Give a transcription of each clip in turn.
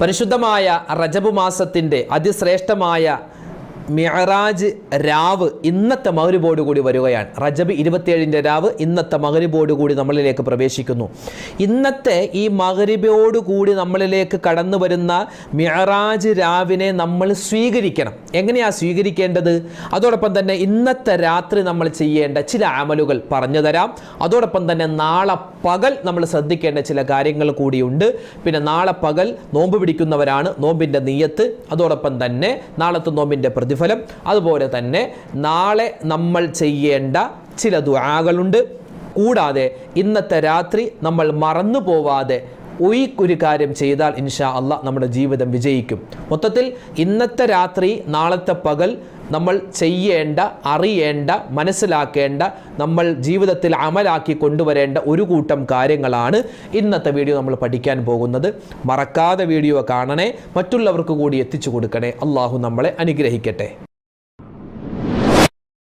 പരിശുദ്ധമായ റജബു മാസത്തിന്റെ അതിശ്രേഷ്ഠമായ മിഅറാജ് രാവ് ഇന്നത്തെ മകരുബോട് കൂടി വരികയാണ്. റജബ് ഇരുപത്തിയേഴിന്റെ രാവ് ഇന്നത്തെ മകരുബോട് കൂടി നമ്മളിലേക്ക് പ്രവേശിക്കുന്നു. ഇന്നത്തെ ഈ മകരിബോട് കൂടി നമ്മളിലേക്ക് കടന്നു വരുന്ന മിഅറാജ് രാവിനെ നമ്മൾ സ്വീകരിക്കണം. എങ്ങനെയാണ് സ്വീകരിക്കേണ്ടത്? അതോടൊപ്പം തന്നെ ഇന്നത്തെ രാത്രി നമ്മൾ ചെയ്യേണ്ട ചില അമലുകൾ പറഞ്ഞു തരാം. അതോടൊപ്പം തന്നെ നാളെ പകൽ നമ്മൾ ശ്രദ്ധിക്കേണ്ട ചില കാര്യങ്ങൾ കൂടിയുണ്ട്. പിന്നെ നാളെ പകൽ നോമ്പ് പിടിക്കുന്നവരാണ് നോമ്പിന്റെ നീയത്ത്. അതോടൊപ്പം തന്നെ നാളത്തെ നോമ്പിന്റെ പ്രതിഫലം. അതുപോലെ തന്നെ നാളെ നമ്മൾ ചെയ്യേണ്ട ചില ദുആകളുണ്ട്. കൂടാതെ ഇന്നത്തെ രാത്രി നമ്മൾ മറന്നു പോവാതെ ഈ ഒരു കാര്യം ചെയ്താൽ ഇൻഷാ അല്ല നമ്മുടെ ജീവിതം വിജയിക്കും. മൊത്തത്തിൽ ഇന്നത്തെ രാത്രി നാളത്തെ പകൽ നമ്മൾ ചെയ്യേണ്ട അറിയേണ്ട മനസ്സിലാക്കേണ്ട നമ്മൾ ജീവിതത്തിൽ അമലാക്കി കൊണ്ടുവരേണ്ട ഒരു കൂട്ടം കാര്യങ്ങളാണ് ഇന്നത്തെ വീഡിയോ നമ്മൾ പഠിക്കാൻ പോകുന്നത്. മറക്കാതെ വീഡിയോ കാണണേ മറ്റുള്ളവർക്ക് കൂടി എത്തിച്ചു കൊടുക്കണേ. അള്ളാഹു നമ്മളെ അനുഗ്രഹിക്കട്ടെ.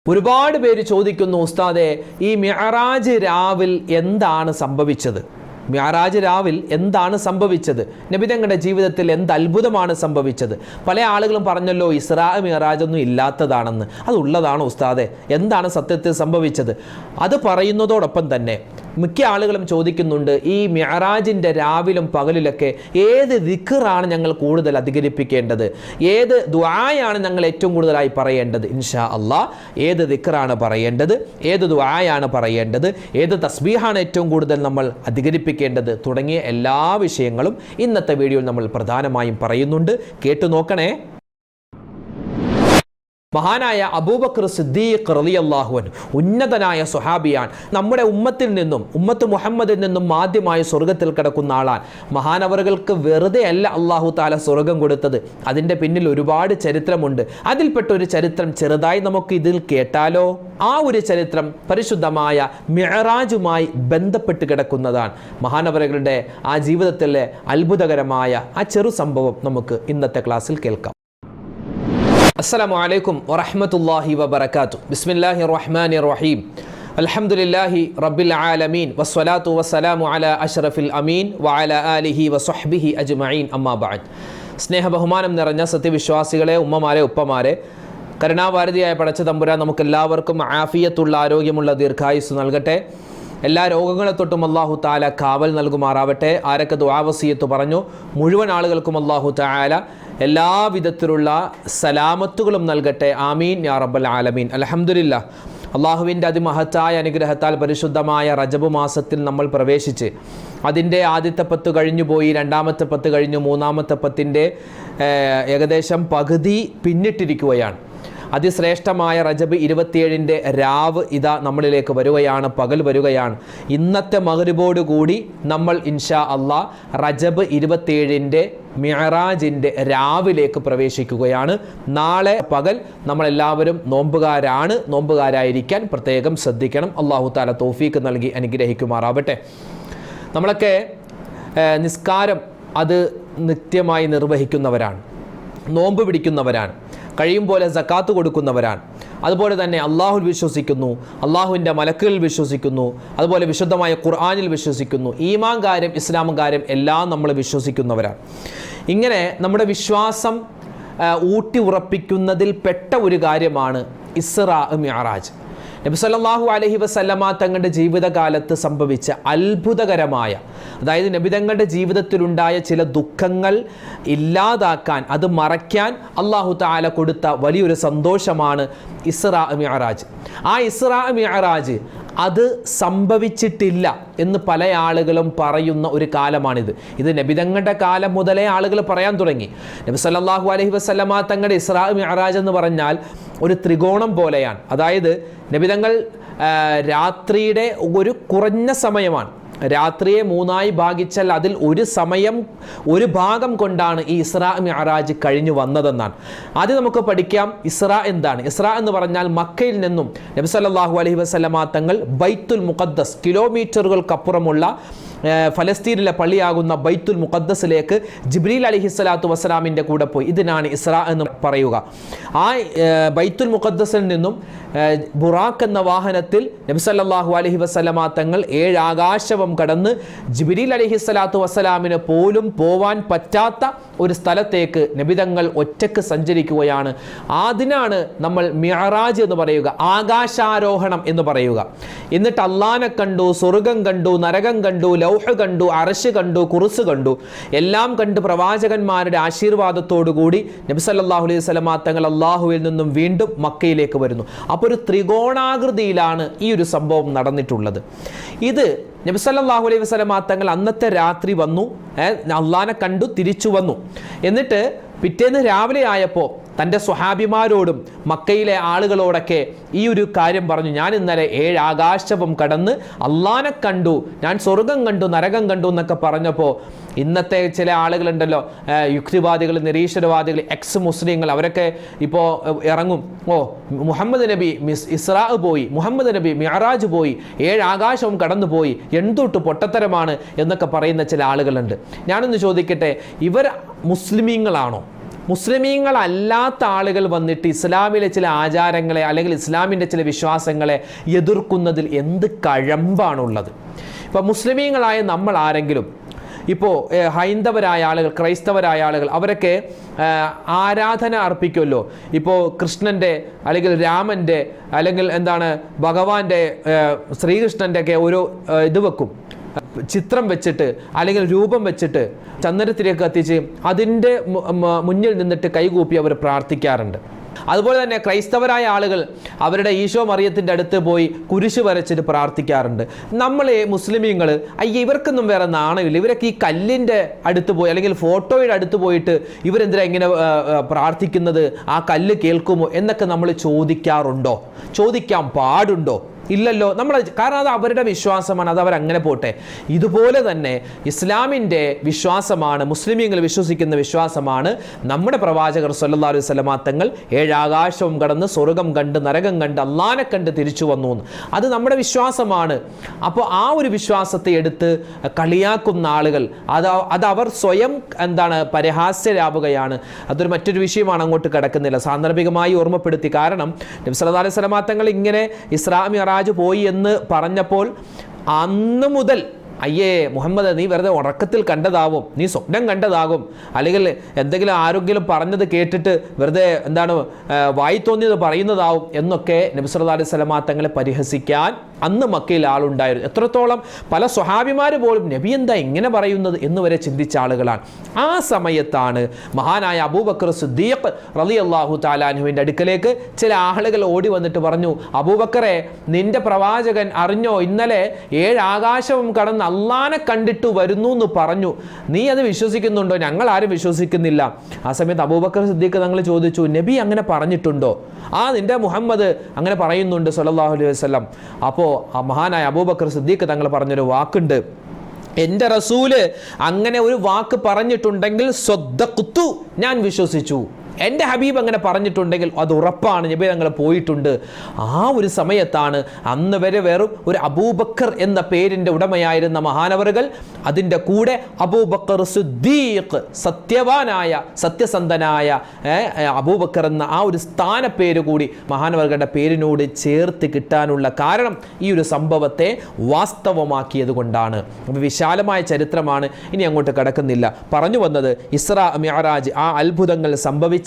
ഒരുപാട് പേര് ചോദിക്കുന്നു ഉസ്താദെ ഈ മെഹറാജ് രാവിൽ എന്താണ് സംഭവിച്ചത്? മിയാറാജ് രാവിൽ എന്താണ് സംഭവിച്ചത്? നബിതങ്ങളുടെ ജീവിതത്തിൽ എന്ത് അത്ഭുതമാണ് സംഭവിച്ചത്? പല ആളുകളും പറഞ്ഞല്ലോ ഇസ്രാ ഒന്നും ഇല്ലാത്തതാണെന്ന്. അത് ഉസ്താദെ? എന്താണ് സത്യത്തിൽ സംഭവിച്ചത്? അത് പറയുന്നതോടൊപ്പം തന്നെ മിക്ക ആളുകളും ചോദിക്കുന്നുണ്ട് ഈ മിയറാജിന്റെ രാവിലും പകലിലൊക്കെ ഏത് ദിക്കറാണ് ഞങ്ങൾ കൂടുതൽ അധികരിപ്പിക്കേണ്ടത്? ഏത് ദ്വായാണ് ഞങ്ങൾ ഏറ്റവും കൂടുതലായി പറയേണ്ടത്? ഇൻഷാ അള്ളാ ഏത് ദിക്കറാണ് പറയേണ്ടത്? ഏത് ദ്വായാണ് പറയേണ്ടത്? ഏത് തസ്ബീഹാണ് ഏറ്റവും കൂടുതൽ നമ്മൾ അധികരിപ്പിക്കേണ്ടത്? തുടങ്ങിയ എല്ലാ വിഷയങ്ങളും ഇന്നത്തെ വീഡിയോയിൽ നമ്മൾ പ്രധാനമായും പറയുന്നുണ്ട്. കേട്ടു നോക്കണേ. മഹാനായ അബൂബക്കർ സിദ്ദീഖ് റളിയല്ലാഹുവൻ ഉന്നതനായ സുഹാബിയാൻ നമ്മുടെ ഉമ്മത്തിൽ നിന്നും ഉമ്മത്ത് മുഹമ്മദിൽ നിന്നും ആദ്യമായി സ്വർഗത്തിൽ കിടക്കുന്ന ആളാണ്. മഹാനവറുകൾക്ക് വെറുതെ അല്ല അള്ളാഹു താല സ്വർഗം കൊടുത്തത്. അതിന്റെ പിന്നിൽ ഒരുപാട് ചരിത്രമുണ്ട്. അതിൽപ്പെട്ട ഒരു ചരിത്രം ചെറുതായി നമുക്ക് ഇതിൽ കേട്ടാലോ? ആ ഒരു ചരിത്രം പരിശുദ്ധമായ മിഅറാജുമായി ബന്ധപ്പെട്ട് കിടക്കുന്നതാണ്. മഹാനവറുകളുടെ ആ ജീവിതത്തിലെ അത്ഭുതകരമായ ആ ചെറു സംഭവം നമുക്ക് ഇന്നത്തെ ക്ലാസ്സിൽ കേൾക്കാം. അസ്സലാമു അലൈക്കും വറഹമത്തല്ലാഹി വബർക്കാത്തു ബിസ്മില്ലാഹി റഹ്മാൻ റഹീം അൽഹംദുലില്ലാഹി റബ്ബിൽ ആലമീൻ. വസ്സലാത്തു വസ്സലാമു അല അഷ്റഫിൽ അമീൻ വഅല ആലിഹി വസ്വഹ്ബിഹി അജ്മഈൻ. അമ്മാബാൻ സ്നേഹ ബഹുമാനം നിറഞ്ഞ സത്യവിശ്വാസികളെ ഉമ്മമാരെ ഉപ്പമാരെ കരുണാവാരതിയായ പടച്ച തമ്പുരാൻ നമുക്കെല്ലാവർക്കും ആഫിയത്തുള്ള ആരോഗ്യമുള്ള ദീർഘായുസ് നൽകട്ടെ. എല്ലാ രോഗങ്ങളെ തൊട്ടും അള്ളാഹു താല കാവൽ നൽകുമാറാവട്ടെ. ആരൊക്കെ ദ്വാവസീയത്ത് പറഞ്ഞു? മുഴുവൻ ആളുകൾക്കും അള്ളാഹു താല എല്ലാവിധത്തിലുള്ള സലാമത്തുകളും നൽകട്ടെ. ആമീൻ യാ റബ്ബൽ ആലമീൻ. അലഹമുല്ല അള്ളാഹുവിന്റെ അതിമഹത്തായ അനുഗ്രഹത്താൽ പരിശുദ്ധമായ റജബ് മാസത്തിൽ നമ്മൾ പ്രവേശിച്ച് അതിന്റെ ആദ്യത്തെ പത്ത് കഴിഞ്ഞു പോയി രണ്ടാമത്തെ പത്ത് കഴിഞ്ഞു മൂന്നാമത്തെ പത്തിന്റെ ഏകദേശം പകുതി പിന്നിട്ടിരിക്കുകയാണ്. അതിശ്രേഷ്ഠമായ റജബ് ഇരുപത്തിയേഴിന്റെ രാവ് ഇതാ നമ്മളിലേക്ക് വരികയാണ് പകൽ വരികയാണ്. ഇന്നത്തെ മകരുബോടുകൂടി നമ്മൾ ഇൻഷാ അള്ളാ റജബ് ഇരുപത്തിയേഴിന്റെ മിയറാജിന്റെ രാവിലേക്ക് പ്രവേശിക്കുകയാണ്. നാളെ പകൽ നമ്മളെല്ലാവരും നോമ്പുകാരാണ് നോമ്പുകാരായിരിക്കാൻ പ്രത്യേകം ശ്രദ്ധിക്കണം. അള്ളാഹു താല തോഫീക്ക് നൽകി അനുഗ്രഹിക്കുമാറാവട്ടെ. നമ്മളൊക്കെ നിസ്കാരം അത് നിത്യമായി നിർവഹിക്കുന്നവരാണ് നോമ്പ് പിടിക്കുന്നവരാണ്. കഴിയും പോലെ സക്കാത്ത് കൊടുക്കുന്നവരാണ്. അതുപോലെ തന്നെ അള്ളാഹുൽ വിശ്വസിക്കുന്നു അള്ളാഹുവിന്റെ മലക്കുകളിൽ വിശ്വസിക്കുന്നു അതുപോലെ വിശുദ്ധമായ ഖുർആാനിൽ വിശ്വസിക്കുന്നു. ഈമാൻ കാര്യം കാര്യം എല്ലാം നമ്മൾ വിശ്വസിക്കുന്നവരാണ്. ഇങ്ങനെ നമ്മുടെ വിശ്വാസം ഊട്ടി ഉറപ്പിക്കുന്നതിൽ പെട്ട ഒരു കാര്യമാണ് ഇസ്റാ മിഅറാജ്. നബി സല്ലല്ലാഹു അലൈഹി വസല്ലമ തങ്ങളുടെ ജീവിതകാലത്ത് സംഭവിച്ച അത്ഭുതകരമായ അതായത് നബി തങ്ങളുടെ ജീവിതത്തിലുണ്ടായ ചില ദുഃഖങ്ങൾ ഇല്ലാതാക്കാൻ അത് മറയ്ക്കാൻ അള്ളാഹു താല കൊടുത്ത വലിയൊരു സന്തോഷമാണ് ഇസ്രാ മിഅറാജ്. ആ ഇസ്രാ മിഅറാജ് അത് സംഭവിച്ചിട്ടില്ല എന്ന് പല ആളുകളും പറയുന്ന ഒരു കാലമാണിത്. ഇത് നബിതങ്ങളുടെ കാലം മുതലേ ആളുകൾ പറയാൻ തുടങ്ങി. നബി സല്ലാഹു അലഹി വസല്ലമ തങ്ങളുടെ ഇസ്രാ മിഅറാജ് എന്ന് പറഞ്ഞാൽ ഒരു ത്രികോണം പോലെയാണ്. അതായത് നബിതങ്ങൾ രാത്രിയുടെ ഒരു കുറഞ്ഞ സമയമാണ്. രാത്രിയെ മൂന്നായി ഭാഗിച്ചാൽ അതിൽ ഒരു സമയം ഒരു ഭാഗം കൊണ്ടാണ് ഈ ഇസ്രാ മിഅറാജ് കഴിഞ്ഞു വന്നതെന്നാണ്. ആദ്യം നമുക്ക് പഠിക്കാം ഇസ്ര എന്താണ്. ഇസ്ര എന്ന് പറഞ്ഞാൽ മക്കയിൽ നിന്നും നബി സല്ലല്ലാഹു അലൈഹി വസല്ലമ തങ്ങൾ ബൈത്തുൽ മുഖദ്ദസ് കിലോമീറ്ററുകൾക്കപ്പുറമുള്ള ഫലസ്തീനിലെ പള്ളിയാകുന്ന ബൈത്തുൽ മുഖദ്ദസിലേക്ക് ജിബ്രീൽ അലിഹിസ്സലാത്തു വസ്സലാമിന്റെ കൂടെ പോയി. ഇതിനാണ് ഇസ്ര എന്ന് പറയുക. ആ ബൈത്തുൽ മുഖദ്ദസിൽ നിന്നും ബുറാഖ് എന്ന വാഹനത്തിൽ നബിസല്ലാഹു അലഹി വസ്സലമ തങ്ങൾ ഏഴ് ആകാശവം കടന്ന് ജിബ്രീൽ അലഹി സ്വലാത്തു വസ്സലാമിന് പോലും പോവാൻ പറ്റാത്ത ഒരു സ്ഥലത്തേക്ക് നബിതങ്ങൾ ഒറ്റയ്ക്ക് സഞ്ചരിക്കുകയാണ്. അതിനാണ് നമ്മൾ മിയറാജ് എന്ന് പറയുക ആകാശാരോഹണം എന്ന് പറയുക. എന്നിട്ട് അള്ളാനെ കണ്ടു സ്വർഗം കണ്ടു നരകം കണ്ടു ലൗഹ കണ്ടു അറശ് കണ്ടു കുറുസ് കണ്ടു. എല്ലാം കണ്ട് പ്രവാചകന്മാരുടെ ആശീർവാദത്തോടുകൂടി നബി സല്ലല്ലാഹു അലൈഹി വസല്ലമ തങ്ങൾ അള്ളാഹുവിൽ നിന്നും വീണ്ടും മക്കയിലേക്ക് വരുന്നു. അപ്പോൾ ഒരു ത്രികോണാകൃതിയിലാണ് ഈ ഒരു സംഭവം നടന്നിട്ടുള്ളത്. ഇത് നബി സല്ലല്ലാഹു അലൈഹി വസല്ലമ തങ്ങൾ അന്നത്തെ രാത്രി വന്നു അള്ളാനെ കണ്ടു തിരിച്ചു വന്നു. എന്നിട്ട് പിറ്റേന്ന് രാവിലെ ആയപ്പോൾ തന്റെ സ്വഹാബിമാരോടും മക്കയിലെ ആളുകളോടൊക്കെ ഈ ഒരു കാര്യം പറഞ്ഞു. ഞാൻ ഇന്നലെ ഏഴ് ആകാശവും കടന്ന് അള്ളാനെ കണ്ടു. ഞാൻ സ്വർഗം കണ്ടു നരകം കണ്ടു എന്നൊക്കെ പറഞ്ഞപ്പോൾ ഇന്നത്തെ ചില ആളുകളുണ്ടല്ലോ യുക്തിവാദികൾ നിരീശ്വരവാദികൾ എക്സ് മുസ്ലിങ്ങൾ അവരൊക്കെ ഇപ്പോൾ ഇറങ്ങും. ഓ മുഹമ്മദ് നബി മിസ് ഇസ്രാ പോയി മുഹമ്മദ് നബി മിയറാജ് പോയി ഏഴ് ആകാശവും കടന്നു പോയി എന്തൊട്ട് പൊട്ടത്തരമാണ് എന്നൊക്കെ പറയുന്ന ചില ആളുകളുണ്ട്. ഞാനൊന്ന് ചോദിക്കട്ടെ ഇവർ മുസ്ലിമീങ്ങളാണോ? മുസ്ലിമീങ്ങളല്ലാത്ത ആളുകൾ വന്നിട്ട് ഇസ്ലാമിലെ ചില ആചാരങ്ങളെ അല്ലെങ്കിൽ ഇസ്ലാമിന്റെ ചില വിശ്വാസങ്ങളെ എതിർക്കുന്നതിൽ എന്ത് കഴമ്പാണുള്ളത്? ഇപ്പം മുസ്ലിമീങ്ങളായ നമ്മൾ ആരെങ്കിലും ഇപ്പോൾ ഹൈന്ദവരായ ആളുകൾ ക്രൈസ്തവരായ ആളുകൾ അവരൊക്കെ ആരാധന അർപ്പിക്കുമല്ലോ? ഇപ്പോൾ കൃഷ്ണന്റെ അല്ലെങ്കിൽ രാമന്റെ അല്ലെങ്കിൽ എന്താണ് ഭഗവാന്റെ ശ്രീകൃഷ്ണന്റെ ഒക്കെ ഏഹ്, ഇത് വെക്കും. ചിത്രം വെച്ചിട്ട് അല്ലെങ്കിൽ രൂപം വെച്ചിട്ട് ചന്ദനത്തിലേക്ക് കത്തിച്ച് അതിന്റെ മുന്നിൽ നിന്നിട്ട് കൈകൂപ്പി അവർ പ്രാർത്ഥിക്കാറുണ്ട്. അതുപോലെ തന്നെ ക്രൈസ്തവരായ ആളുകൾ അവരുടെ ഈശോ മറിയത്തിന്റെ അടുത്ത് പോയി കുരിശ് വരച്ചിട്ട് പ്രാർത്ഥിക്കാറുണ്ട്. നമ്മൾ മുസ്ലിമീങ്ങൾ അയ്യ ഇവർക്കൊന്നും വേറെ നാണയമില്ല ഇവരൊക്കെ ഈ കല്ലിന്റെ അടുത്ത് പോയി അല്ലെങ്കിൽ ഫോട്ടോയുടെ അടുത്ത് പോയിട്ട് ഇവരെന്തിനാ ഇങ്ങനെ പ്രാർത്ഥിക്കുന്നത്? ആ കല്ല് കേൾക്കുമോ? എന്നൊക്കെ നമ്മൾ ചോദിക്കാറുണ്ടോ? ചോദിക്കാൻ പാടുണ്ടോ? ഇല്ലല്ലോ. നമ്മൾ കാരണം അത് അവരുടെ വിശ്വാസമാണ്. അത് അവരങ്ങനെ പോട്ടെ. ഇതുപോലെ തന്നെ ഇസ്ലാമിന്റെ വിശ്വാസമാണ് മുസ്ലിമീങ്ങൾ വിശ്വസിക്കുന്ന വിശ്വാസമാണ് നമ്മുടെ പ്രവാചകർ സല്ലല്ലാഹു അലൈഹി വസല്ലമ തങ്ങൾ ഏഴാകാശവും കടന്ന് സ്വർഗം കണ്ട് നരകം കണ്ട് അള്ളാനെ കണ്ട് തിരിച്ചു വന്നു അത് നമ്മുടെ വിശ്വാസമാണ്. അപ്പോൾ ആ ഒരു വിശ്വാസത്തെ എടുത്ത് കളിയാക്കുന്ന ആളുകൾ അത് അത് അവർ സ്വയം എന്താണ് പരിഹാസ്യരാവുകയാണ്. അതൊരു മറ്റൊരു വിഷയമാണ് അങ്ങോട്ട് കിടക്കുന്നില്ല. സാന്ദർഭികമായി ഓർമ്മപ്പെടുത്തി കാരണം നബി സല്ലല്ലാഹു അലൈഹി വസല്ലമ തങ്ങൾ ഇങ്ങനെ ഇസ്രാ മിറാജ് പോയി എന്ന് പറഞ്ഞപ്പോൾ അന്ന് മുതൽ അയ്യേ മുഹമ്മദ് നീ വെറുതെ ഉറക്കത്തിൽ കണ്ടതാവും നീ സ്വപ്നം കണ്ടതാകും. അല്ലെങ്കിൽ എന്തെങ്കിലും ആരെങ്കിലും പറഞ്ഞത് കേട്ടിട്ട് വെറുതെ എന്താണ് വായി തോന്നിയത് പറയുന്നതാവും എന്നൊക്കെ നബി സല്ലല്ലാഹു അലൈഹി വസല്ലമ തങ്ങളെ പരിഹസിക്കാൻ അന്ന് മക്കയിൽ ആളുണ്ടായിരുന്നു. എത്രത്തോളം പല സ്വഹാബിമാർ പോലും നബി എന്താ ഇങ്ങനെ പറയുന്നത് എന്ന് വരെ ചിന്തിച്ച ആളുകളാണ്. ആ സമയത്താണ് മഹാനായ അബൂബക്കർ സുദ്ദീഖ് റലി അള്ളാഹു താലാനുവിന്റെ അടുക്കലേക്ക് ചില ആളുകൾ ഓടി വന്നിട്ട് പറഞ്ഞു അബൂബക്കറെ നിന്റെ പ്രവാചകൻ അറിഞ്ഞോ? ഇന്നലെ ഏഴ് ആകാശവും കടന്ന് അള്ളാനെ കണ്ടിട്ട് വരുന്നു എന്ന് പറഞ്ഞു. നീ അത് വിശ്വസിക്കുന്നുണ്ടോ? ഞങ്ങൾ ആരും വിശ്വസിക്കുന്നില്ല. ആ സമയത്ത് അബൂബക്കർ സിദ്ദീഖ് തങ്ങൾ ചോദിച്ചു നബി അങ്ങനെ പറഞ്ഞിട്ടുണ്ടോ? ആ നിന്റെ മുഹമ്മദ് അങ്ങനെ പറയുന്നുണ്ട് സല്ലാഹു അലൈഹി വസല്ലം. അപ്പോൾ മഹാനായ അബൂബക്കർ സിദ്ദീഖ് തങ്ങൾ പറഞ്ഞൊരു വാക്കുണ്ട്. എന്റെ റസൂൽ അങ്ങനെ ഒരു വാക്ക് പറഞ്ഞിട്ടുണ്ടെങ്കിൽ സ്വദ്ദഖ്തു ഞാൻ വിശ്വസിച്ചു. എന്റെ ഹബീബ് അങ്ങനെ പറഞ്ഞിട്ടുണ്ടെങ്കിൽ അത് ഉറപ്പാണ്. നബി തങ്ങൾ പോയിട്ടുണ്ട്. ആ ഒരു സമയത്താണ് അന്ന് വരെ വെറും ഒരു അബൂബക്കർ എന്ന പേരിന്റെ ഉടമയായിരുന്ന മഹാനവറുകൾ അതിന്റെ കൂടെ അബൂബക്കർ സുദ്ദീഖ് സത്യവാനായ സത്യസന്ധനായ അബൂബക്കർ എന്ന ആ ഒരു സ്ഥാനപ്പേര് കൂടി മഹാനവറുകളുടെ പേരിനോട് ചേർത്ത് കിട്ടാനുള്ള കാരണം ഈ ഒരു സംഭവത്തെ വാസ്തവമാക്കിയത് കൊണ്ടാണ്. വിശാലമായ ചരിത്രമാണ്. ഇനി അങ്ങോട്ട് കിടക്കുന്നില്ല. പറഞ്ഞു വന്നത് ഇസ്ര മിഅറാജ് ആ അത്ഭുതങ്ങൾ സംഭവിച്ച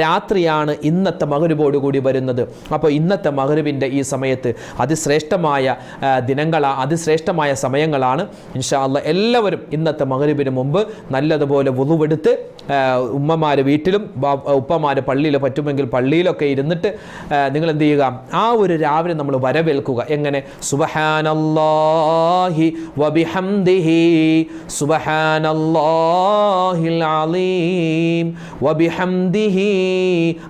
രാത്രിയാണ് ഇന്നത്തെ മകരുവോട് കൂടി വരുന്നത്. അപ്പോൾ ഇന്നത്തെ മകരുവിന്റെ ഈ സമയത്ത് അതിശ്രേഷ്ഠമായ ദിനങ്ങളാണ് ദിനങ്ങളാ അതിശ്രേഷ്ഠമായ സമയങ്ങളാണ്. ഇൻഷാ എല്ലാവരും ഇന്നത്തെ മകരുവിന് മുമ്പ് നല്ലതുപോലെ വുളുവെടുത്ത് ഉമ്മമാർ വീട്ടിലും ഉപ്പമാർ പള്ളിയിൽ പറ്റുമെങ്കിൽ പള്ളിയിലൊക്കെ ഇരുന്നിട്ട് നിങ്ങൾ എന്ത് ചെയ്യുക? ആ ഒരു രാവിലെ നമ്മൾ വരവേൽക്കുക. എങ്ങനെ? സുബഹാനല്ലാഹി വബിഹംദിഹി സുബഹാനല്ലാഹിൽ അലീം വബിഹംദിഹി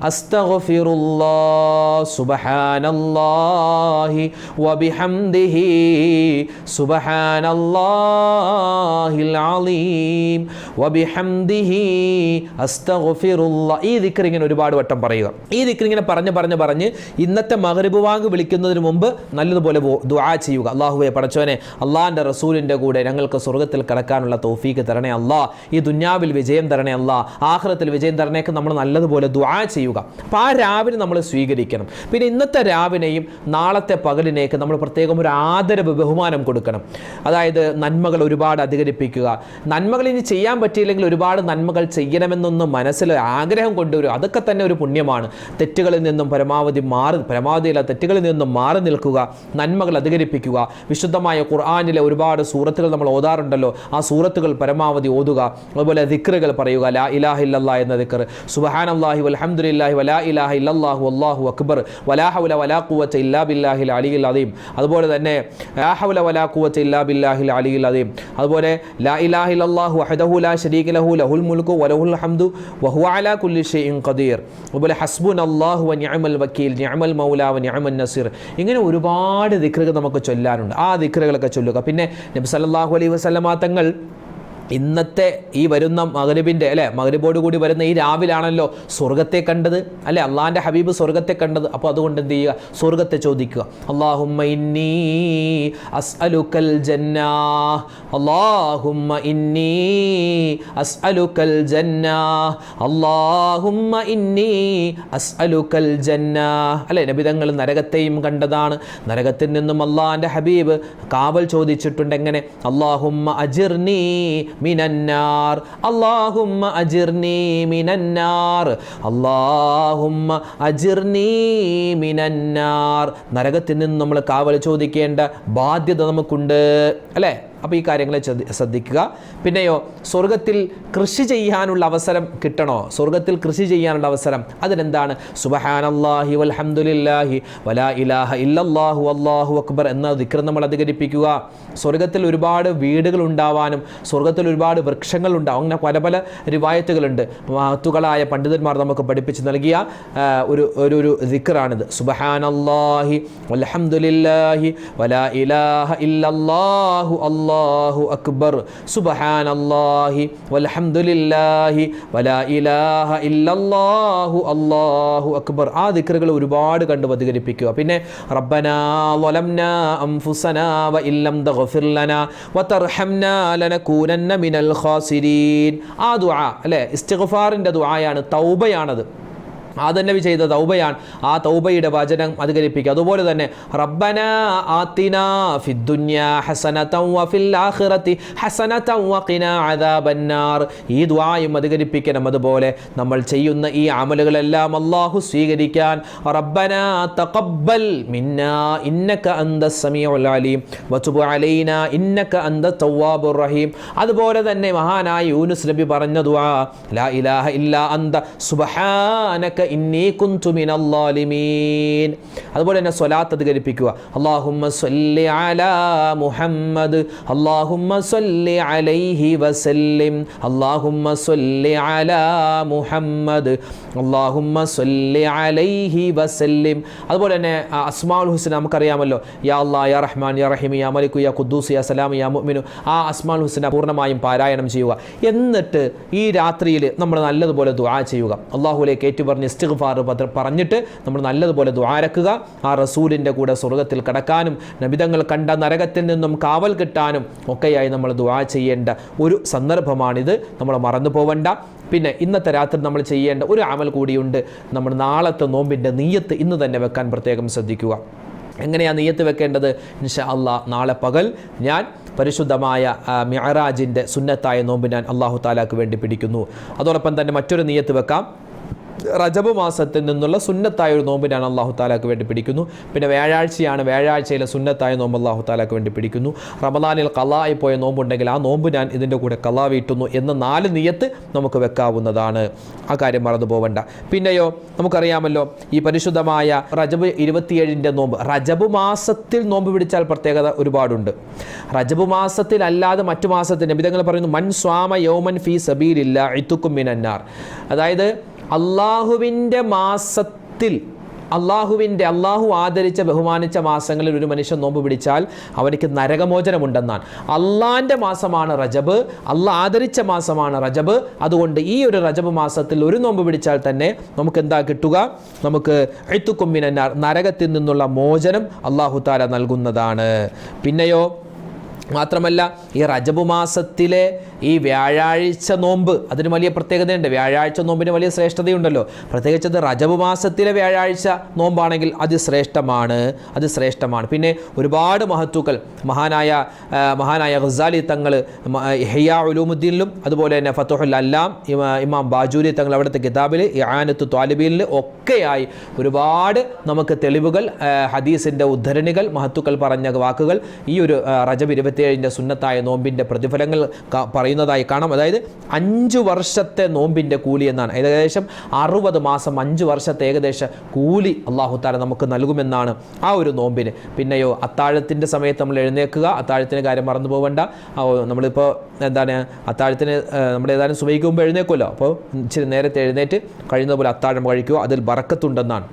അസ്തഗ്ഫിറുല്ലാഹ് സുബ്ഹാനല്ലാഹി വബിഹംദിഹി സുബ്ഹാനല്ലാഹിൽ അലീം വബിഹംദിഹി അസ്തഗ്ഫിറുല്ലാഹ് ഈ ദിക്ർ ഒരുപാട് വട്ടം പറയുക. ഈ ദിക്ർ ഇങ്ങനെ പറഞ്ഞ് പറഞ്ഞ് പറഞ്ഞ് ഇന്നത്തെ മഗ്രിബ് വാങ്ക് വിളിക്കുന്നതിന് മുമ്പ് നല്ലതുപോലെ ദുആ ചെയ്യുക. അള്ളാഹുവെ പടച്ചോനെ അള്ളാഹിന്റെ റസൂലിന്റെ കൂടെ ഞങ്ങൾക്ക് സ്വർഗത്തിൽ കടക്കാനുള്ള തൗഫീക്ക് തരണേ അല്ലാ ഈ ദുന്യാവിൽ വിജയം തരണേ അല്ലാ ആഖിറത്തിൽ വിജയം തരണേക്ക് നമ്മൾ നല്ലതുപോലെ ദുആ ചെയ്യുക. അപ്പോൾ ആ രാവിനെ നമ്മൾ സ്വീകരിക്കണം. പിന്നെ ഇന്നത്തെ രാവിനെയും നാളത്തെ പകലിനേക്ക് നമ്മൾ പ്രത്യേകം ഒരു ആദരവ് ബഹുമാനം കൊടുക്കണം. അതായത് നന്മകൾ ഒരുപാട് അധികരിപ്പിക്കുക. നന്മകൾ ഇനി ചെയ്യാൻ പറ്റിയില്ലെങ്കിൽ ഒരുപാട് നന്മകൾ ചെയ്യണമെന്നൊന്ന് മനസ്സിൽ ആഗ്രഹം കൊണ്ടുവരും അതൊക്കെ തന്നെ ഒരു പുണ്യമാണ്. തെറ്റുകളിൽ നിന്നും പരമാവധി മാറി പരമാവധിയില്ല തെറ്റുകളിൽ നിന്നും മാറി നിൽക്കുക. നന്മകൾ അധികരിപ്പിക്കുക. വിശുദ്ധമായ ഖുർആാനിലെ ഒരുപാട് സൂറത്തുകൾ നമ്മൾ ഓതാറുണ്ടല്ലോ. ആ സൂറത്തുകൾ പരമാവധി ഓതുക. അതുപോലെ ദിക്റുകൾ പറയുക. ലാ ഇലാഹ ഇല്ലല്ലാ എന്ന ദിക്ർ സുബഹാൻ അള്ളാഹി വൽഹംദുലില്ലാഹി വലാ ഇലാഹ ഇല്ലല്ലാഹു അല്ലാഹു അക്ബർ. വലാ ഹൗല വലാ ഖുവത ഇല്ലാ ബില്ലാഹിൽ അലിയിൽ അദീം. അതുപോലെ തന്നെ ലാ ഹൗല വലാ ഖുവത ഇല്ലാ ബില്ലാഹിൽ അലിയിൽ അദീം. അതുപോലെ ലാ ഇലാഹ ഇല്ലല്ലാഹു അഹദഹു ലാ ശരീക ലഹു ലഹുൽ മുൽക്കു വലഹുൽ ഹംദു വഹു അലാ കുല്ലി ഷൈഇൻ ഖദീർ. അതുപോലെ ഹസ്ബുൻ അള്ളാഹു വ നിഅമൽ വക്കീൽ ഞാമൽ മൗല നിഅമൻ നസീർ. ഇങ്ങനെ ഒരുപാട് ദിക്റുകൾ നമുക്ക് ചൊല്ലാനുണ്ട്. ആ ദിക്റുകളൊക്കെ ചൊല്ലുക. പിന്നെ നബി സല്ലല്ലാഹു അലൈഹി വസല്ലമ തങ്ങൾ ഇന്നത്തെ ഈ വരുന്ന മകരബിന്റെ അല്ലേ? മകരബോട് കൂടി വരുന്ന ഈ രാവിലാണല്ലോ സ്വർഗത്തെ കണ്ടത് അല്ലെ? അള്ളാഹിന്റെ ഹബീബ് സ്വർഗത്തെ കണ്ടത്. അപ്പോൾ അതുകൊണ്ട് എന്ത് ചെയ്യുക? സ്വർഗത്തെ ചോദിക്കുക. ഇന്നി അസ്അലുക്കൽ ജന്ന. ഇന്നി അസ്അലുക്കൽ ജന്ന. ഇന്നി അസ്അലുക്കൽ ജന്ന. അല്ലെ? നബിതങ്ങൾ നരകത്തെയും കണ്ടതാണ്. നരകത്തിൽ നിന്നും അള്ളാഹിന്റെ ഹബീബ് കാവൽ ചോദിച്ചിട്ടുണ്ട് എങ്ങനെ? അള്ളാഹുമ്മ അജിർനി മിനന്നാർ. അല്ലാഹുമ്മ അജിർനി മിനന്നാർ. അല്ലാഹുമ്മ അജിർനി മിനന്നാർ. നരകത്തിൽ നിന്ന് നമ്മൾ കാവൽ ചോദിക്കേണ്ട ബാധ്യത നമുക്കുണ്ട്. അല്ലേ? അപ്പോൾ ഈ കാര്യങ്ങളെ ശ്രദ്ധി- ശ്രദ്ധിക്കുക. പിന്നെയോ സ്വർഗത്തിൽ കൃഷി ചെയ്യാനുള്ള അവസരം കിട്ടണോ? സ്വർഗത്തിൽ കൃഷി ചെയ്യാനുള്ള അവസരം അതിനെന്താണ്? സുബഹാനല്ലാഹി വൽഹംദുലില്ലാഹി വലാ ഇലാഹ ഇല്ലല്ലാഹു അല്ലാഹു അക്ബർ എന്ന ദിക്ർ നമ്മൾ അധികരിപ്പിക്കുക. സ്വർഗത്തിൽ ഒരുപാട് വീടുകൾ ഉണ്ടാവാനും സ്വർഗത്തിൽ ഒരുപാട് വൃക്ഷങ്ങൾ ഉണ്ടാവും അങ്ങനെ പല പല റിവായത്തുകളുണ്ട്. മഹത്തുകളായ പണ്ഡിതന്മാർ നമുക്ക് പഠിപ്പിച്ച് നൽകിയ ഒരു ഒരു ഒരു ദിക്റാണിത്. സുബഹാനല്ലാഹി വൽഹംദുലില്ലാഹി വലാ ഇലാഹ ഇല്ലല്ലാഹു അല്ലാഹു അക്ബർ. സുബഹാനല്ലാഹി വൽഹംദുലില്ലാഹി വലാ ഇലാഹ ഇല്ലല്ലാഹു അല്ലാഹു അക്ബർ. ആ ദിക്റുകൾ ഒരുപാട് കണ്ട് അധികരിപ്പിക്കുക പിന്നെ റബ്ബനാ വലംനാ അംഫുസനാ വ ഇല്ലം തഗ്ഫിർ ലനാ മിനൽ ഖാസിരീൻ. ആ ദുആ അല്ലേ? ഇസ്തിഗ്ഫാറിന്റെ ദുആയാണ് തൗബയാണത്. ആദൻ നബി ചെയ്ത തൗബയാണ്. ആ തൗബയുടെ വചനം അധികരിപ്പിക്കുക. അതുപോലെ തന്നെ റബ്ബന വഫിൽ ആഖിറതി ഈ ദുആയും അധികരിപ്പിക്കണം. അതുപോലെ നമ്മൾ ചെയ്യുന്ന ഈ അമലുകളെല്ലാം അല്ലാഹു സ്വീകരിക്കാൻ റബ്ബന തഖബ്ബൽ മിന്നാ ഇന്നക അലീം ഇന്നക റഹീം. അതുപോലെ തന്നെ മഹാനായ യൂനുസ് നബി പറഞ്ഞ ദുആ ലാ ഇലാഹ ഇല്ലാ അന്ത സുബ്ഹാനക ഇന്നി അതുപോലെ തന്നെ സ്വലാത്ത് അധികരിപ്പിക്കുക. സല്ലി അലാ മുഹമ്മദ്. സല്ലി അലൈഹി വസല്ലിം. സല്ലി അലാ മുഹമ്മദ്. സല്ലി അലൈഹി വസല്ലിം. അതുപോലെ തന്നെ അസ്മാഉൽ ഹുസ്ന നമുക്കറിയാമല്ലോ. യാ അള്ളാ യാ റഹ്മാൻ യാ റഹീം യാ മലിക്കു യാ ഖുദ്ദൂസ് യാ സലാം യാ മുഅ്മിനു. ആ അസ്മാഉൽ ഹുസ്ന പൂർണമായും പാരായണം ചെയ്യുക. എന്നിട്ട് ഈ രാത്രിയിൽ നമ്മൾ നല്ലതുപോലെ ദുആ ചെയ്യുക. അള്ളാഹുലേക്ക് ഏറ്റുപറഞ്ഞ് ഇസ്തിഗ്ഫാർ പറഞ്ഞിട്ട് നമ്മൾ നല്ലതുപോലെ ദ്വാരക്കുക ആ റസൂലിന്റെ കൂടെ സ്വർഗത്തിൽ കടക്കാനും നബിതങ്ങൾ കണ്ട നരകത്തിൽ നിന്നും കാവൽ കിട്ടാനും ഒക്കെയായി നമ്മൾ ദ്വാ ചെയ്യേണ്ട ഒരു സന്ദർഭമാണിത്. നമ്മൾ മറന്നു പോവണ്ട. പിന്നെ ഇന്നത്തെ രാത്രി നമ്മൾ ചെയ്യേണ്ട ഒരു അമൽ കൂടിയുണ്ട്. നമ്മൾ നാളത്തെ നോമ്പിന്റെ നീയത്ത് ഇന്ന് തന്നെ വെക്കാൻ പ്രത്യേകം ശ്രദ്ധിക്കുക. എങ്ങനെയാണ് നീയത്ത് വെക്കേണ്ടത്? ഇൻഷാ അള്ളാ നാളെ പകൽ ഞാൻ പരിശുദ്ധമായ മിഅറാജിന്റെ സുന്നത്തായ നോമ്പ് ഞാൻ അള്ളാഹു താലാക്ക് വേണ്ടി പിടിക്കുന്നു. അതോടൊപ്പം തന്നെ മറ്റൊരു നീയത്ത് വെക്കാം. റജബ് മാസത്തിൽ നിന്നുള്ള സുന്നത്തായ ഒരു നോമ്പിനാണ് അള്ളാഹു താലാക്ക് വേണ്ടി പിടിക്കുന്നു. പിന്നെ വ്യാഴാഴ്ചയാണ് വ്യാഴാഴ്ചയിലെ സുന്നത്തായ നോമ്പ് അള്ളാഹു താലാക്ക് വേണ്ടി പിടിക്കുന്നു. റമദാനിൽ കലായി പോയ നോമ്പുണ്ടെങ്കിൽ ആ നോമ്പ് ഞാൻ ഇതിന്റെ കൂടെ കലാ വീട്ടുന്നു എന്ന നാല് നിയത്ത് നമുക്ക് വെക്കാവുന്നതാണ്. ആ കാര്യം മറന്നു പോവണ്ട. പിന്നെയോ നമുക്കറിയാമല്ലോ ഈ പരിശുദ്ധമായ റജബ് ഇരുപത്തിയേഴിന്റെ നോമ്പ്. റജബ് മാസത്തിൽ നോമ്പ് പിടിച്ചാൽ പ്രത്യേകത ഒരുപാടുണ്ട്. റജബ് മാസത്തിൽ അല്ലാതെ മറ്റു മാസത്തിന്റെ വിധങ്ങൾ പറയുന്നു മൻ സ്വാമ യൗമൻ ഫീ സബീലില്ല ഇത്തുക്കും മിനന്നാർ. അതായത് അള്ളാഹുവിന്റെ മാസത്തിൽ അള്ളാഹുവിന്റെ അള്ളാഹു ആദരിച്ച ബഹുമാനിച്ച മാസങ്ങളിൽ ഒരു മനുഷ്യൻ നോമ്പ് പിടിച്ചാൽ അവനിക്ക് നരകമോചനമുണ്ടെന്നാണ്. അള്ളാന്റെ മാസമാണ് റജബ് അള്ളാഹ് ആദരിച്ച മാസമാണ് റജബ്. അതുകൊണ്ട് ഈ ഒരു റജബ് മാസത്തിൽ ഒരു നോമ്പ് പിടിച്ചാൽ തന്നെ നമുക്ക് എന്താ കിട്ടുക? നമുക്ക് എഴുത്തുക്കുമ്മിനാർ നരകത്തിൽ നിന്നുള്ള മോചനം അള്ളാഹു താല നൽകുന്നതാണ്. പിന്നെയോ മാത്രമല്ല ഈ റജബ് മാസത്തിലെ ഈ വ്യാഴാഴ്ച നോമ്പ് അതിന് വലിയ പ്രത്യേകതയുണ്ട്. വ്യാഴാഴ്ച നോമ്പിന് വലിയ ശ്രേഷ്ഠതയുണ്ടല്ലോ. പ്രത്യേകിച്ച് അത് റജബ് മാസത്തിലെ വ്യാഴാഴ്ച നോമ്പാണെങ്കിൽ അത് ശ്രേഷ്ഠമാണ്. അത് ശ്രേഷ്ഠമാണ്. പിന്നെ ഒരുപാട് മഹത്തുക്കൾ മഹാനായ മഹാനായ ഖസാലി തങ്ങൾ ഹെയ്യ ഉലൂമുദ്ദീനിലും അതുപോലെ തന്നെ ഫത്തുഹുൽ അല്ലാം ഇമാം ബാജൂരി തങ്ങൾ അവിടുത്തെ കിതാബിൽ ആനത്ത് ത്വാലിബീനിൽ ഒക്കെയായി ഒരുപാട് നമുക്ക് തെളിവുകൾ ഹദീസിന്റെ ഉദ്ധരണികൾ മഹത്തുക്കൾ പറഞ്ഞ വാക്കുകൾ ഈ ഒരു റജബ് റജബ് ഇരുപത്തിയേഴിന്റെ സുന്നത്തായ നോമ്പിന്റെ പ്രതിഫലങ്ങൾ പറയുന്നതായി കാണാം. അതായത് അഞ്ച് വർഷത്തെ നോമ്പിന്റെ കൂലി എന്നാണ്. ഏകദേശം അറുപത് മാസം അഞ്ച് വർഷത്തെ ഏകദേശ കൂലി അള്ളാഹു താല നമുക്ക് നൽകുമെന്നാണ് ആ ഒരു നോമ്പിന്. പിന്നെയോ അത്താഴത്തിന്റെ സമയത്ത് നമ്മൾ എഴുന്നേക്കുക അത്താഴത്തിന് കാര്യം മറന്നു പോകണ്ട നമ്മളിപ്പോൾ എന്താണ് അത്താഴത്തിന് നമ്മൾ ഏതായാലും സുബൈക്ക് എഴുന്നേക്കുമല്ലോ അപ്പോൾ ഇച്ചിരി നേരത്തെ എഴുന്നേറ്റ് കഴിയുന്ന പോലെ അത്താഴം കഴിക്കുക. അതിൽ ബറക്കത്തുണ്ടെന്നാണ്.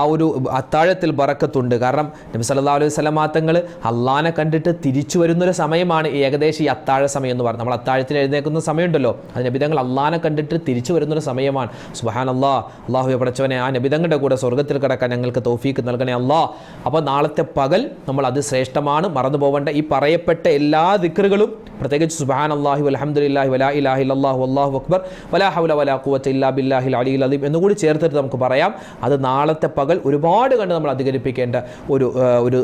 ആ ഒരു അത്താഴത്തിൽ ബറക്കത്തുണ്ട്. കാരണം നബി സല്ലല്ലാഹു അലൈഹി വസല്ലം തങ്ങൾ അള്ളാനെ കണ്ടിട്ട് തിരിച്ചു വരുന്നൊരു സമയമാണ് ഏകദേശം ഈ അത്താഴ സമയം എന്ന് പറയുന്നത് നമ്മൾ അത്താഴത്തിൽ എഴുന്നേക്കുന്ന സമയമുണ്ടല്ലോ. അത് നബിതങ്ങൾ അള്ളാനെ കണ്ടിട്ട് തിരിച്ചു വരുന്നൊരു സമയമാണ്. സുഹാൻ അള്ളാഹ് അള്ളാഹു പടച്ചവനെ ആ നബിതങ്ങളുടെ കൂടെ സ്വർഗത്തിൽ കിടക്കാൻ ഞങ്ങൾക്ക് തൗഫീക്ക് നൽകണേ അള്ളാ അപ്പോൾ നാളത്തെ പകൽ നമ്മൾ അത് ശ്രേഷ്ഠമാണ്. മറന്നു പോവേണ്ട ഈ പറയപ്പെട്ട എല്ലാ ദിക്കറുകളും പ്രത്യേകിച്ച് സുബാൻ അള്ളാഹു അലഹമുല്ലാഹി വലാ ഇലാഹി അള്ളാഹു അള്ളാഹു അക്ബർ വലാ ഹൗല വലാ കുവത്ത് ഇല്ലാ ബില്ലാഹി അലി അലീം എന്നുകൂടി ചേർത്തിട്ട് നമുക്ക് പറയാം. അത് നാളത്തെ പകൽ ഒരുപാട് കണ്ട് നമ്മൾ അധികരിപ്പിക്കേണ്ട ഒരു ഒരു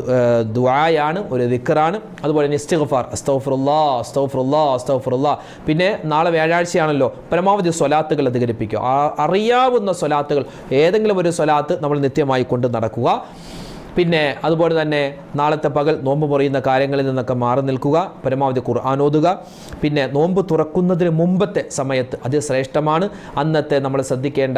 ദുആയാണ് ഒരു ദിക്കറാണ് അതുപോലെ തന്നെ ഇസ്തിഗ്ഫാർ അസ്തഗ്ഫിറുല്ലാ അസ്തഗ്ഫിറുല്ലാ അസ്തഗ്ഫിറുല്ലാ. പിന്നെ നാളെ വ്യാഴാഴ്ചയാണല്ലോ പരമാവധി സ്വലാത്തുകൾ അധികരിപ്പിക്കുക. അറിയാവുന്ന സ്വലാത്തുകൾ ഏതെങ്കിലും ഒരു സ്വലാത്ത് നമ്മൾ നിത്യമായി കൊണ്ട് നടക്കുക. പിന്നെ അതുപോലെ തന്നെ നാളത്തെ പകൽ നോമ്പ് മുറിയുന്ന കാര്യങ്ങളിൽ നിന്നൊക്കെ മാറി നിൽക്കുക പരമാവധി ഖുർആൻ ഓതുക. പിന്നെ നോമ്പ് തുറക്കുന്നതിന് മുമ്പത്തെ സമയത്ത് അത് ശ്രേഷ്ഠമാണ്. അന്നത്തെ നമ്മൾ ശ്രദ്ധിക്കേണ്ട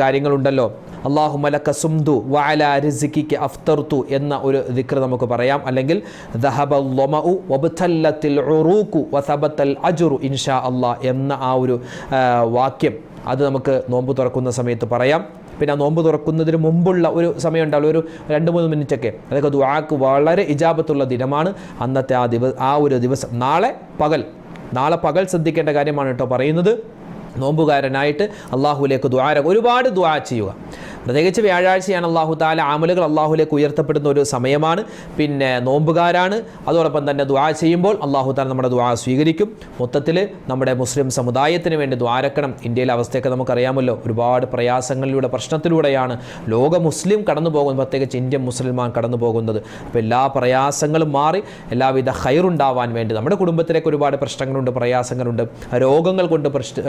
കാര്യങ്ങളുണ്ടല്ലോ. അള്ളാഹു മലക്ക സുംദു വാല റിസിക്കിക്ക് അഫ്തർത്തു എന്ന ഒരു ദിക്ർ നമുക്ക് പറയാം. അല്ലെങ്കിൽ ഇൻഷാ അള്ളാ എന്ന ആ ഒരു വാക്യം അത് നമുക്ക് നോമ്പ് തുറക്കുന്ന സമയത്ത് പറയാം. പിന്നെ ആ നോമ്പ് തുറക്കുന്നതിന് മുമ്പുള്ള ഒരു സമയം ഉണ്ടാവുള്ളൂ ഒരു രണ്ട് മൂന്ന് മിനിറ്റൊക്കെ. അതൊക്കെ ദുആക്ക് വളരെ ഇജാബത്തുള്ള ദിനമാണ്. അന്നത്തെ ആ ദിവ ആ ഒരു ദിവസം. നാളെ പകൽ. നാളെ പകൽ ശ്രദ്ധിക്കേണ്ട കാര്യമാണ് കേട്ടോ പറയുന്നത്. നോമ്പുകാരനായിട്ട് അള്ളാഹുലേക്ക് ദ്വാര ഒരുപാട് ദ്വാ ചെയ്യുക. പ്രത്യേകിച്ച് വ്യാഴാഴ്ചയാണ് അള്ളാഹു താല ആമലുകൾ അള്ളാഹുലേക്ക് ഉയർത്തപ്പെടുന്ന ഒരു സമയമാണ്. പിന്നെ നോമ്പുകാരാണ്. അതോടൊപ്പം തന്നെ ദ്വാ ചെയ്യുമ്പോൾ അള്ളാഹു താല നമ്മുടെ ദ്വാ സ്വീകരിക്കും. മൊത്തത്തിൽ നമ്മുടെ മുസ്ലിം സമുദായത്തിന് വേണ്ടി ദ്വാരക്കണം ഇന്ത്യയിലെ അവസ്ഥയൊക്കെ നമുക്കറിയാമല്ലോ. ഒരുപാട് പ്രയാസങ്ങളിലൂടെ പ്രശ്നത്തിലൂടെയാണ് ലോക മുസ്ലിം കടന്നു പോകുന്നത് പ്രത്യേകിച്ച് ഇന്ത്യൻ മുസ്ലിമാൻ കടന്നു പോകുന്നത് അപ്പോൾ എല്ലാ പ്രയാസങ്ങളും മാറി എല്ലാവിധ ഹൈറുണ്ടാവാൻ വേണ്ടി നമ്മുടെ കുടുംബത്തിലേക്ക് ഒരുപാട് പ്രശ്നങ്ങളുണ്ട് പ്രയാസങ്ങളുണ്ട്. രോഗങ്ങൾ കൊണ്ട് പ്രശ്ന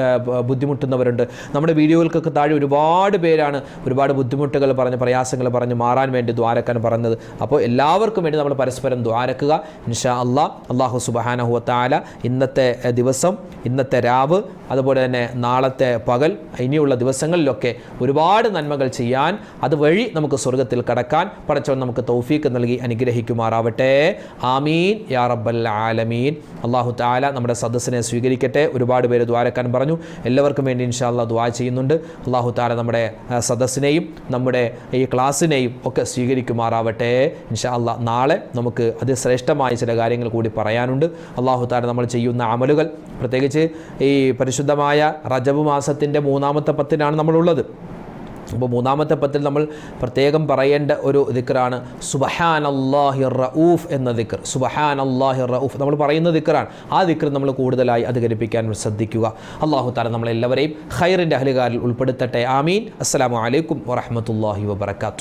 ബുദ്ധിമുട്ടുന്നവരുണ്ട്. നമ്മുടെ വീഡിയോകൾക്കൊക്കെ താഴെ ഒരുപാട് പേരാണ് ഒരുപാട് ബുദ്ധിമുട്ടുകൾ പറഞ്ഞ് പ്രയാസങ്ങൾ പറഞ്ഞ് മാറാൻ വേണ്ടി ദ്വാരക്കാൻ പറഞ്ഞത്. അപ്പോൾ എല്ലാവർക്കും വേണ്ടി നമ്മൾ പരസ്പരം ദ്വാരക്കുക. ഇൻഷാ അള്ളാ അള്ളാഹു സുബഹാനഹു താല ഇന്നത്തെ ദിവസം ഇന്നത്തെ രാവ് അതുപോലെ തന്നെ നാളത്തെ പകൽ ഇനിയുള്ള ദിവസങ്ങളിലൊക്കെ ഒരുപാട് നന്മകൾ ചെയ്യാൻ അതുവഴി നമുക്ക് സ്വർഗത്തിൽ കടക്കാൻ പടച്ചവൻ നമുക്ക് തൗഫീക്ക് നൽകി അനുഗ്രഹിക്കുമാറാവട്ടെ. ആമീൻ. യാ റബ്ബൽ ആലമീൻ. അള്ളാഹു താല നമ്മുടെ സദസ്സിനെ സ്വീകരിക്കട്ടെ. ഒരുപാട് പേര് ദ്വാരക്കാൻ പറഞ്ഞു. എല്ലാവർക്കും വേണ്ടി ഇൻഷാ അള്ളാഹ് ദ്വാ ചെയ്യുന്നുണ്ട്. അള്ളാഹു താല നമ്മുടെ ആ, സദസ്സിനെയും നമ്മുടെ ഈ ക്ലാസ്സിനെയും ഒക്കെ സ്വീകരിക്കുമാറാവട്ടെ. ഇൻഷാ അല്ല നാളെ നമുക്ക് അതിശ്രേഷ്ഠമായ ചില കാര്യങ്ങൾ കൂടി പറയാനുണ്ട്. അള്ളാഹു താല നമ്മൾ ചെയ്യുന്ന അമലുകൾ. പ്രത്യേകിച്ച് ഈ പരിശുദ്ധമായ റജബ് മാസത്തിന്റെ മൂന്നാമത്തെ പത്തിനാണ് നമ്മളുള്ളത്. അപ്പോൾ മൂന്നാമത്തെ പത്തിൽ നമ്മൾ പ്രത്യേകം പറയേണ്ട ഒരു ദിക്കറാണ് സുബഹാൻ അള്ളാഹി റഊഫ് എന്ന ദിക്കർ സുബഹാൻ അള്ളാഹി റഊഫ്. നമ്മൾ പറയുന്ന ദിക്കറാണ് ആ ദിക്കർ നമ്മൾ കൂടുതലായി അധികരിപ്പിക്കാൻ ശ്രദ്ധിക്കുക. അള്ളാഹു താല നമ്മളെല്ലാവരെയും ഖൈറിന്റെ അഹലുകാരിൽ ഉൾപ്പെടുത്തട്ടെ. ആമീൻ. അസ്സാം വലൈക്കും വറഹമത്തല്ലാഹി വബർക്കാത്തു